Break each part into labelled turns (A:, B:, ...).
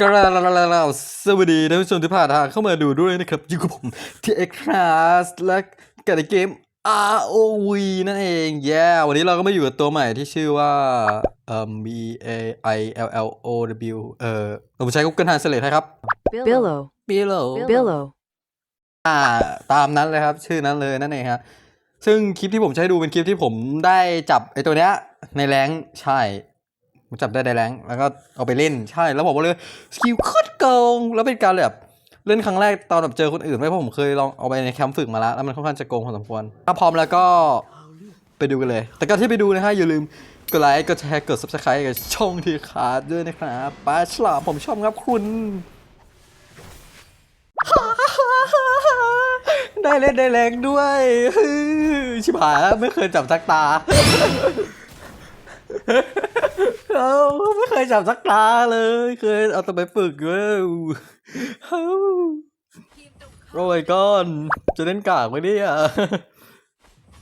A: กราลาลาสวัสดีท่านผู้ชมที่ผ่านทางเข้ามาดูด้วยนะครับอยู่กับผมที่ X Class และกับเกม ROV นั่นเอง yeah วันนี้เราก็มาอยู่กับตัวใหม่ที่ชื่อว่าเอ่อ B A I L L O W เอ่อผมใช้ Google Translate ให้ครับ
B: Billo
A: Billo
B: Billo
A: อ่าตามนั้นเลยครับ ชื่อนั้นเลยนั่นเองฮะซึ่งคลิปที่ผมใช้ดูเป็นคลิปที่ผมได้จับไอ้ตัวเนี้ยในแรงใช่ ผมจับได้ในแรงแล้วก็เอาไปเล่นใช่ แล้วบอกว่าเลยสกิลโคตรโกงแล้วเป็นการแบบเล่นครั้งแรกตอนแบบเจอคนอื่นไม่เพราะผมเคยลองเอาไปในแคมป์ฝึกมาแล้วแล้วมันค่อนข้างจะโกงพอสมควรถ้าพร้อมแล้วก็ไปดูกันเลย แต่ก่อนที่ไปดูนะฮะอย่าลืมกดไลค์กดแชร์กด subscribe กับช่องทีขาดด้วยนะครับป้าฉลามผมชอบครับคุณได้เล่นได้แรงด้วยชิบหายแล้วไม่เคยจับสักตา เอาไม่เคยจับสักตาเลย เคยเอาแต่ไปฝึกเว้ยเอาโอ้ยก้อน จะเล่นกากไหมเนี่ย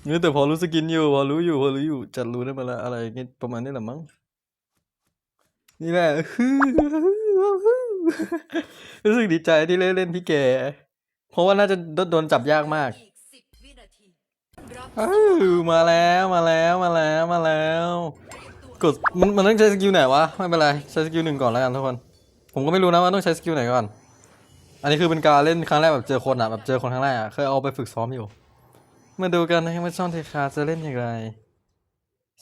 A: นี่แต่พอรู้สกินอยู่ พอรู้อยู่ พอรู้อยู่ จัดรู้ได้มาละอะไรอย่างเงี้ยประมาณนี้แหละมั้ง นี่แหละรู้สึกดีใจที่เล่นเล่นพี่แก เพราะว่าน่าจะโดนจับยากมาก
C: อีกสิบวินาทีรับ
A: อ้าวมาแล้ว มาแล้ว มาแล้ว มาแล้ว กดมันมันต้องใช้สกิลไหนวะไม่เป็นไรใช้สกิลหนึ่งก่อนแล้วกันทุกคน ผมก็ไม่รู้นะว่าต้องใช้สกิลไหนก่อน อันนี้คือเป็นการเล่นครั้งแรกแบบเจอคนอะแบบเจอคนครั้งแรกอะเคยเอาไปฝึกซ้อมอยู่ มาดูกันนะครับว่าช่องเทคาจะเล่นอย่างไร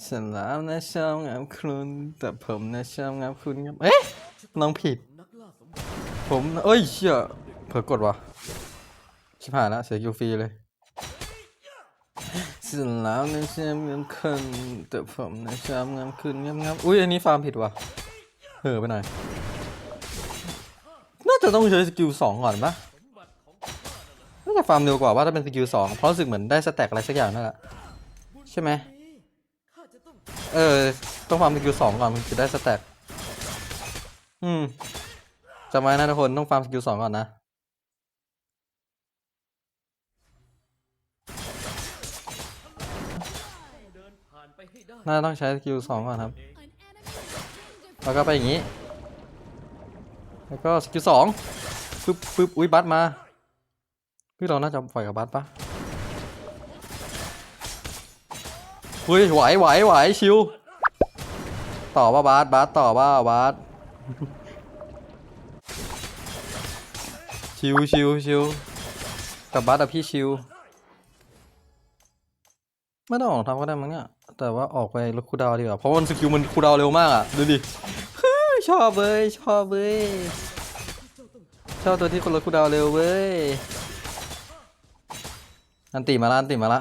A: ฉันแล้วนะชอบงามคุณแต่ผมนะชอบงามคุณครับเอ๊ะน้องผิด ผมเอ้ยเชี่ยเผลอกดวะชิบหายแล้วเสียคิวฟรีเลย สุดแล้วนะชอบงามคุณแต่ผมนะชอบงามคุณงามงามอุ้ยอันนี้ฟาร์มผิดว่ะเห่อไปหน่อยน่าจะต้องใช้สกิลสองก่อนปะน่าจะฟาร์มเร็วกว่าว่าถ้าเป็นสกิลสองเพราะรู้สึกเหมือนได้สแต็กอะไรสักอย่างนั่นแหละใช่ไหมเออต้องฟาร์มสกิลสองก่อนมันจะได้สแต็กอืมจำไว้นะทุกคนต้องฟาร์มสกิลสองก่อนนะ น่าต้องใช้สกิลสองก่อนครับ แล้วก็ไปอย่างนี้ แล้วก็สกิลสองปึ๊บปึ๊บอุ้ยบัสมาพี่เราน่าจะปล่อยกับบัสปะเฮ้ยไหวไหวไหวชิว ต่อว่าบาสบาสต่อว่าบาสชิวชิวชิวกับบาสอะพี่ชิว ไม่ต้องออกทำก็ได้มั้งเนี่ย แต่ว่าออกไปลดคูดาวดีกว่าเพราะมันสกิลมันคูดาวเร็วมากอะดูดิชอบเว้ยชอบเว้ยชอบตัวที่คนลดคูดาวเร็วเว้ยอันติมาละอันติมาละ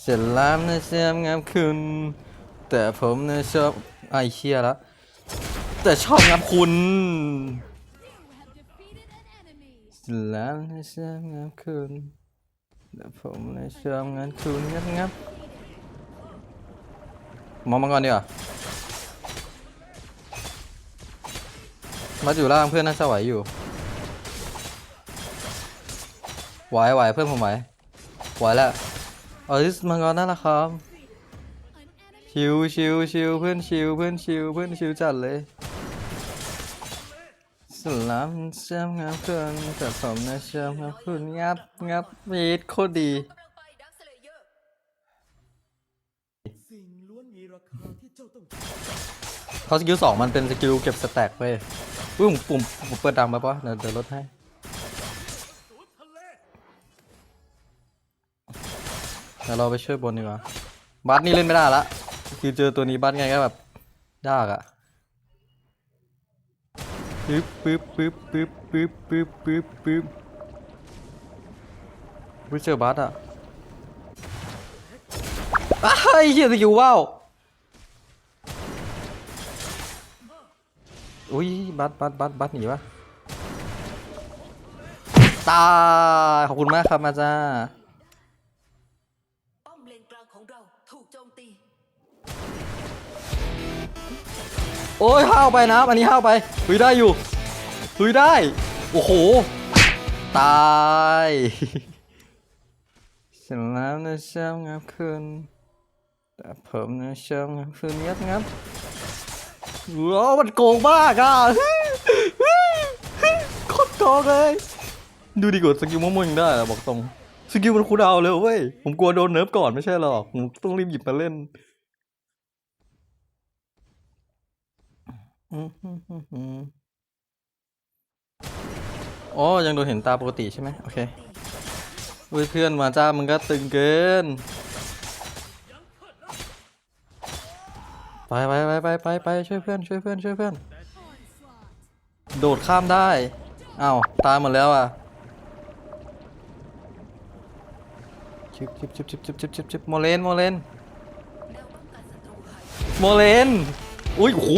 A: เสร็จแล้วนะเชื่อมงามคุณแต่ผมนะชอบไอเชียละแต่ชอบงามคุณเสร็จแล้วนะเชื่อมงามคุณ แต่ผมนะชอบงามคุณงับงับมองมาก่อนดีกว่ามาอยู่ล่างเพื่อนน่าจะไหวอยู่ไหวไหวเพื่อนผมไหวไหวแล้วเออมังกรนั่นแหละครับชิวชิวชิวเพื่อนชิวเพื่อนชิวเพื่อนชิวจัดเลย สลัมเชื่อมงามคุณแต่ผมนะเชื่อมงามคุณงับงับมีดโคตรดี
C: กำลังไปดักสเลเยอร์
A: เพราะสกิลสองมันเป็นสกิลเก็บสแต็กเว้ยอุ้มปุ่มผมเปิดดังไปปะเดี๋ยวเดี๋ยวลดให้เดี๋ยวเราไปช่วยบนดีกว่าบัสนี่เล่นไม่ได้ละคือเจอตัวนี้บัสไงก็แบบยากอะ ปึ๊บปึ๊บปึ๊บปึ๊บปึ๊บปึ๊บปึ๊บปึ๊บไม่เจอบัสอะอ้าวไอ้เหี้ยสกิลว้าวอุ้ยบัสบัสบัสบัสหนีปะตายขอบคุณมากครับมาจ้า
C: โอ้
A: ยห้าวไปนะอันนี้ห้าวไปลุยได้อยู่ลุยได้ โอ้โห ตายฉันแล้วนะชอบงับคืนแต่ผมนะชอบงับคืนงับงับว้ามันโกงมากอะโคตรโกงเลยดูดีกว่าสกิลมะม่วงยังได้บอกตรงสกิลมันคูดาวเร็วเว้ยผมกลัวโดนเนิร์ฟก่อนไม่ใช่หรอกผมต้องรีบหยิบมาเล่น อ๋อ ยังโดนเห็นตาปกติใช่ไหมโอเคเว้ยเพื่อนมาจ้ามึงก็ตึงเกิน ไปไปไปไปไปไปช่วยเพื่อนช่วยเพื่อนช่วยเพื่อน โดดข้ามได้อ้าวตายหมดแล้วอะชิบชิบชิบชิบชิบชิบชิบชิบโมเลนโมเลนโมเลนอุ้ยโอ้โห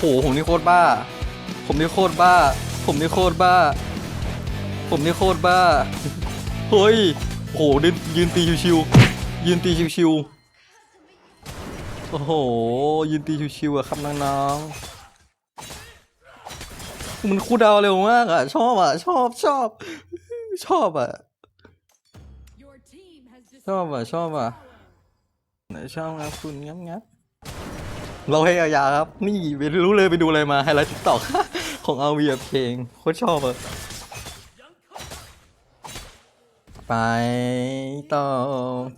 A: โอ้โหผมนี่โคตรบ้า ผมนี่โคตรบ้า ผมนี่โคตรบ้า ผมนี่โคตรบ้า เฮ้ยโอ้โหยืนยืนตีชิวๆยืนตีชิวๆโอ้โห ยืนตีชิวๆอะครับน้องๆมันคูลดาวเร็วมากอะชอบอะชอบชอบ ชอบอะชอบอะชอบอะไหนชอบครับคุณงับงับ เราให้อายาครับ นี่ไปรู้เลยไปดูอะไรมาไฮไลท์ทิกตอกของอาวีเพลงโคตรชอบอะไปต่อ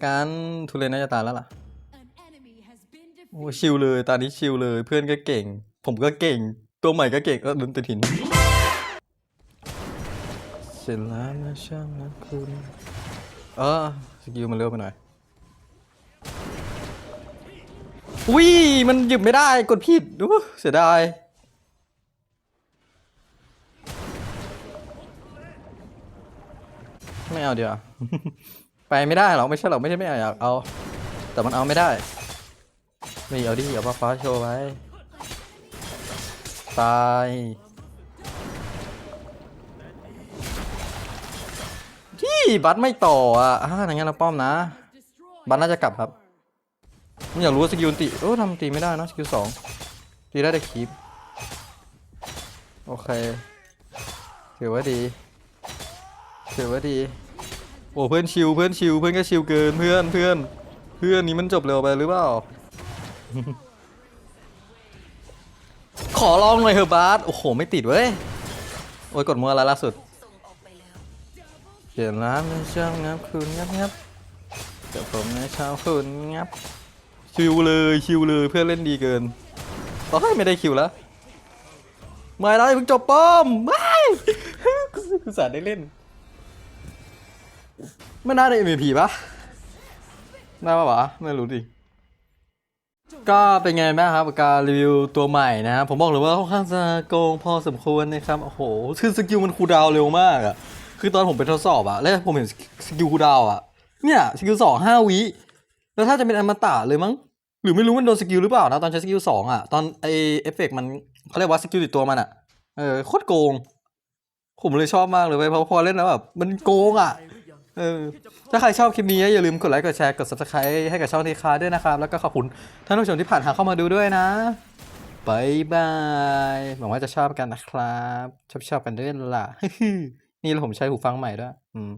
A: กันทุเรนน่าจะตายแล้วล่ะโอ้ชิลเลยตอนนี้ชิลเลย เพื่อนก็เก่ง ผมก็เก่ง ตัวใหม่ก็เก่งก็ดนตรีถินเสร็จแล้วนะช่างนะคุณเออสกิลมันเร็วไปหน่อย อุ้ยมันหยิบไม่ได้กดผิดอู้เสียดายไม่เอาเดี๋ยวไปไม่ได้หรอกไม่ใช่หรอกไม่ใช่ไม่อยากเอา แต่มันเอาไม่ได้นี่เอาดิเอาฟ้าฟ้าโชว์ไว้ตายที่บัตไม่ต่ออะอ่าอย่างงั้นเราป้อมนะ บัตน่าจะกลับครับ ผมอยากรู้ว่าสกิลตีโอ้ทำตีไม่ได้นะสกิลสองตีได้แต่คีปโอเคถือว่าดีถือว่าดีโอ้เพื่อนชิวเพื่อนชิวเพื่อนก็ชิวเกินเพื่อนเพื่อนเพื่อนนี้มันจบเร็วไปหรือเปล่าขอลองหน่อยเถอะบาสโอ้โหไม่ติดเว้ยโอ้ยกดมัวแล้วล่าสุด
C: ส่งออกไปล้ว
A: เขียนร้านในช่างงับคุณงับงับเดี๋ยวผมในเช้าคุณงับ ชิวเลยชิวเลยเพื่อนเล่นดีเกินต่อให้ไม่ได้คิวแล้วไม่ได้เพิ่งจบป้อมไม่กูสาดได้เล่นไม่น่าได้ MVP ปะได้ปะวะไม่รู้ดิก็เป็นไงบ้างครับการรีวิวตัวใหม่นะครับผมบอกเลยว่าค่อนข้างจะโกงพอสมควรนะครับโอ้โหคือสกิลมันคูดาวเร็วมากอะคือตอนผมไปทดสอบอะแล้วผมเห็นสกิลคูดาวอะเนี่ยสกิลสองห้าวิแล้วถ้าจะเป็นอมตะเลยมั้ง หรือไม่รู้มันโดนสกิลหรือเปล่านะ ตอนใช้สกิลสองอะ ตอนไอเอฟเฟกมันเขาเรียกว่าสกิลติดตัวมันอะ เออโคตรโกง ผมเลยชอบมากเลยเพราะพอเล่นแล้วแบบมันโกงอะ เออ ถ้าใครชอบคลิปนี้ อย่าลืมกดไลค์กดแชร์กด subscribe ให้กับช่องทีคาด้วยนะครับ แล้วก็ขอบคุณท่านผู้ชมที่ผ่านทางเข้ามาดูด้วยนะบายบายหวังว่าจะชอบกันนะครับ ชอบชอบกันด้วยล่ะนี่แล้วผมใช้หูฟังใหม่ด้วย อืม